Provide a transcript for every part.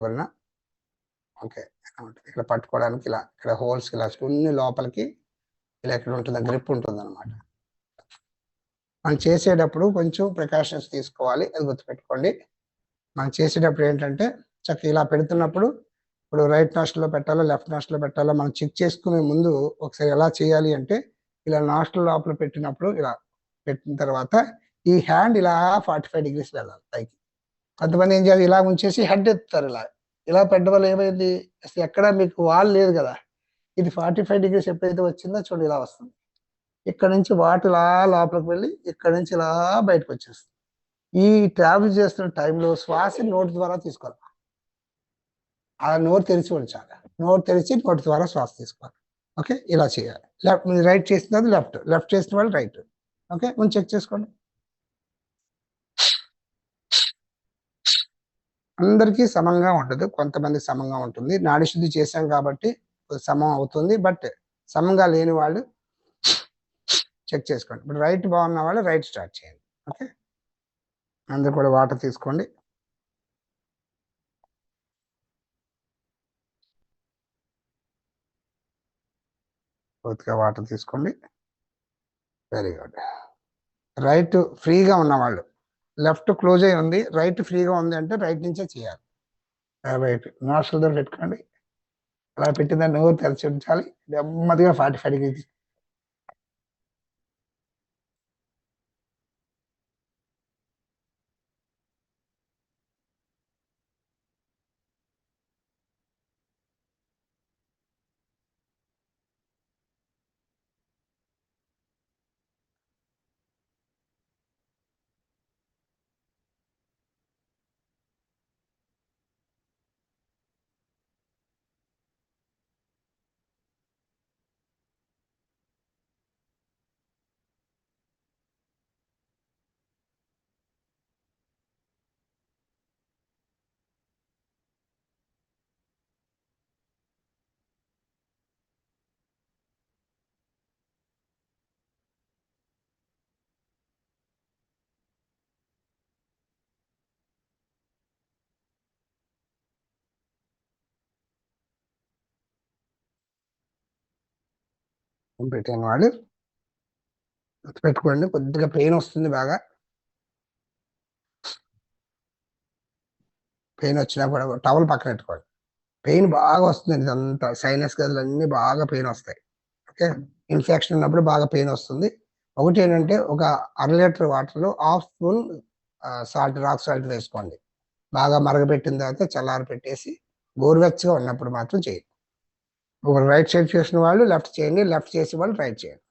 వలన ఓకే ఇక్కడ పట్టుకోవడానికి ఇలా ఇక్కడ హోల్స్ ఇలా అన్ని లోపలికి ఇలా ఇక్కడ ఉంటుంది? గ్రిప్ ఉంటుంది అనమాట మనం చేసేటప్పుడు కొంచెం ప్రికాషన్స్ తీసుకోవాలి అది గుర్తుపెట్టుకోండి. మనం చేసేటప్పుడు ఏంటంటే చక్కగా ఇలా పెడుతున్నప్పుడు ఇప్పుడు రైట్ నాస్ట్లో పెట్టాలో లెఫ్ట్ నాస్ట్లో పెట్టాలో మనం చెక్ చేసుకునే ముందు ఒకసారి ఎలా చేయాలి అంటే ఇలా నాస్టల్ లోపల పెట్టినప్పుడు ఇలా పెట్టిన తర్వాత ఈ హ్యాండ్ ఇలా ఫార్టీ ఫైవ్ డిగ్రీస్ వెళ్ళాలి పైకి. కొంతమంది ఏం చేయాలి? ఇలా ఉంచేసి హెడ్ ఎత్తుతారు ఇలా. ఇలా పెట్టడం ఏమైంది? అసలు ఎక్కడ మీకు వాల్ లేదు కదా. ఇది ఫార్టీ ఫైవ్ డిగ్రీస్ ఎప్పుడైతే వచ్చిందో చూడండి ఇలా వస్తుంది. ఇక్కడ నుంచి వాటర్ ఇలా లోపలికి వెళ్ళి ఇక్కడ నుంచి ఇలా బయటకు వచ్చేస్తుంది. ఈ ట్రావెల్ చేస్తున్న టైంలో శ్వాస నోటి ద్వారా తీసుకోవాలి. ఆ నోరు తెరిచి ఉంచాలి. నోరు తెరిచి నోటి ద్వారా శ్వాస తీసుకోవాలి. ఓకే? ఇలా చేయాలి. లెఫ్ట్ రైట్ చేసినది లెఫ్ట్ లెఫ్ట్ చేసిన వాళ్ళు రైట్ ఓకే? ముందు చెక్ చేసుకోండి. అందరికీ సమంగా ఉండదు కొంతమంది సమంగా ఉంటుంది. నాడి శుద్ధి చేశాం కాబట్టి సమం అవుతుంది బట్ సమంగా లేని వాళ్ళు చెక్ చేసుకోండి. ఇప్పుడు రైట్ బాగున్న వాళ్ళు రైట్ స్టార్ట్ చేయండి. ఓకే? అందరు కూడా వాటర్ తీసుకోండి. పూర్తిగా వాటర్ తీసుకోండి. Very good. రైట్ ఫ్రీగా ఉన్నవాళ్ళు లెఫ్ట్ క్లోజ్ అయి ఉంది రైట్ ఫ్రీగా ఉంది అంటే రైట్ నుంచే చేయాలి. రైట్ నాస్టల్ దగ్గర పెట్టుకోండి. అలా పెట్టిందని నోరు తెరచి ఉంచాలి? నెమ్మదిగా ఫార్టీ ఫైవ్ డిగ్రీ పెట్టాను వాళ్ళు. పెట్టుకోండి కొద్దిగా పెయిన్ వస్తుంది బాగా. పెయిన్ వచ్చినప్పుడు టవల్ పక్కన పెట్టుకోండి పెయిన్ బాగా వస్తుంది ఇదంతా సైనస్ గదులు అన్ని బాగా పెయిన్ వస్తాయి. ఓకే? ఇన్ఫెక్షన్ ఉన్నప్పుడు బాగా పెయిన్ వస్తుంది. ఒకటి ఏంటంటే ఒక అర లీటర్ వాటర్లో half spoon salt rock salt వేసుకోండి. బాగా మరగబెట్టిన తర్వాత చల్లారి పెట్టేసి గోరువెచ్చగా ఉన్నప్పుడు మాత్రం చేయండి. ఒక రైట్ సైడ్ చేసిన వాళ్ళు లెఫ్ట్ చేయండి లెఫ్ట్ చేసే వాళ్ళు రైట్ చేయండి.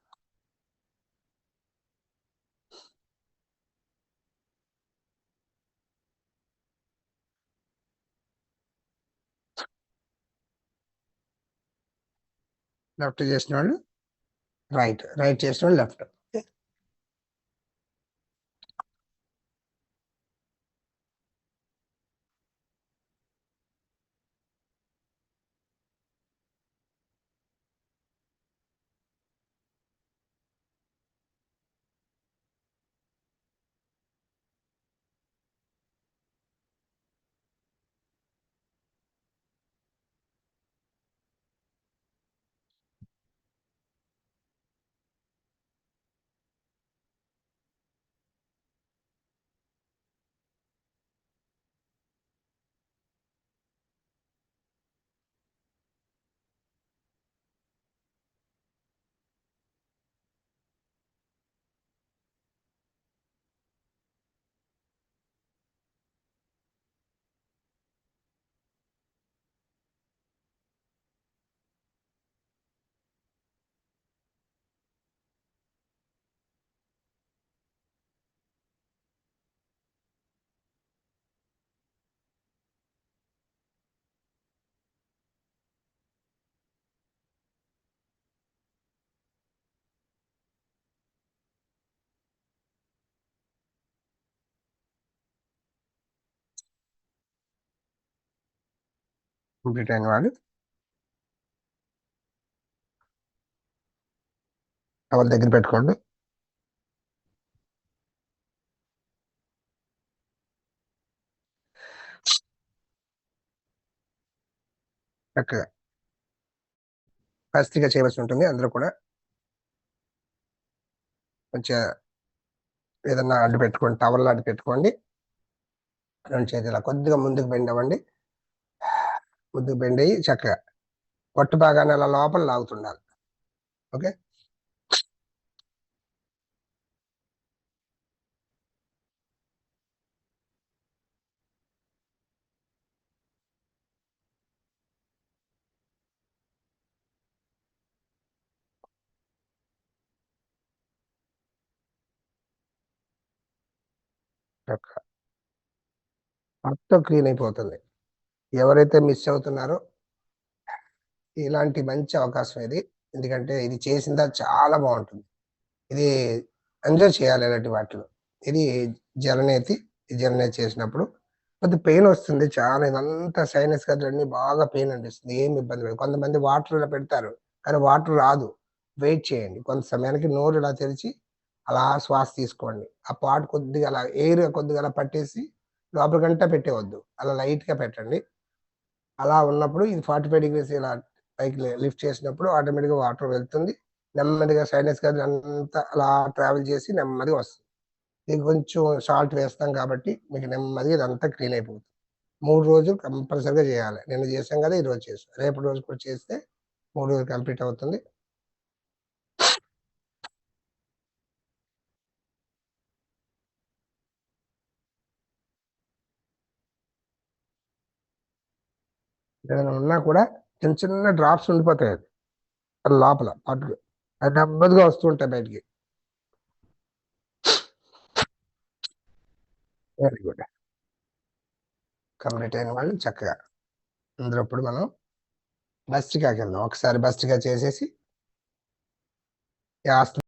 లెఫ్ట్ చేసిన వాళ్ళు రైట్ రైట్ చేసిన వాళ్ళు లెఫ్ట్ కంప్లీట్ అయిన వాళ్ళు టవల్ దగ్గర పెట్టుకోండి. చక్కగా. పరిస్థితిగా చేయవలసి ఉంటుంది అందరూ కూడా. కొంచెం ఏదన్నా అడ్డు పెట్టుకోండి టవల్ అడ్డు పెట్టుకోండి. రెండు చేతుల కొద్దిగా ముందుకు బెండ్ అవ్వండి. ముందుకు బెండ్ అయ్యి చక్కగా. పొట్టు భాగాన్ని అలా లోపల లాగుతుండాలి. ఓకే? మొత్తం క్లీన్ అయిపోతుంది. ఎవరైతే మిస్ అవుతున్నారో ఇలాంటి మంచి అవకాశం ఇది. ఎందుకంటే ఇది చేసిందా చాలా బాగుంటుంది. ఇది ఎంజాయ్ చేయాలి ఇలాంటి వాటిలో. ఇది జలనేతి ఈ జలనేతి చేసినప్పుడు. కొద్ది పెయిన్ వస్తుంది చాలా. ఇదంతా సైనస్ గదులన్నీ బాగా పెయిన్ అనిపిస్తుంది. ఏం ఇబ్బంది లేదు. కొంతమంది వాటర్లో పెడతారు కానీ వాటర్ రాదు. వెయిట్ చేయండి. కొంత సమయానికి నోరు ఇలా తెరిచి అలా శ్వాస తీసుకోండి. ఆ పాటు కొద్దిగా అలా ఎయిర్ కొద్దిగా అలా పట్టేసి లోపలికంటా పెట్టేవద్దు అలా లైట్గా పెట్టండి. అలా ఉన్నప్పుడు ఇది ఫార్టీ ఫైవ్ డిగ్రీస్ ఇలా పైకి లిఫ్ట్ చేసినప్పుడు ఆటోమేటిక్గా వాటర్ వెళ్తుంది. నెమ్మదిగా సైనస్ గది అంతా అలా ట్రావెల్ చేసి నెమ్మదిగా వస్తుంది. ఇది కొంచెం సాల్ట్ వేస్తాం కాబట్టి మీకు నెమ్మదిగా ఇదంతా క్లీన్ అయిపోతుంది. మూడు రోజులు కంపల్సరిగా చేయాలి. నిన్న చేసాం కదా ఈ రోజు చేసాం రేపు రోజు కూడా చేస్తే మూడు రోజులు కంప్లీట్ అవుతుంది. ఏదైనా ఉన్నా కూడా చిన్న చిన్న డ్రాప్స్ ఉండిపోతాయి అది అది లోపల పట్టు అది నెమ్మదిగా వస్తూ ఉంటాయి బయటికి. వెరీ గుడ్ కంప్లీట్ అయిన వాళ్ళు చక్కగా. అందులో ఇప్పుడు మనం బస్టికాకి వెళ్దాం ఒకసారి బస్టికా చేసేసి ఆస్తి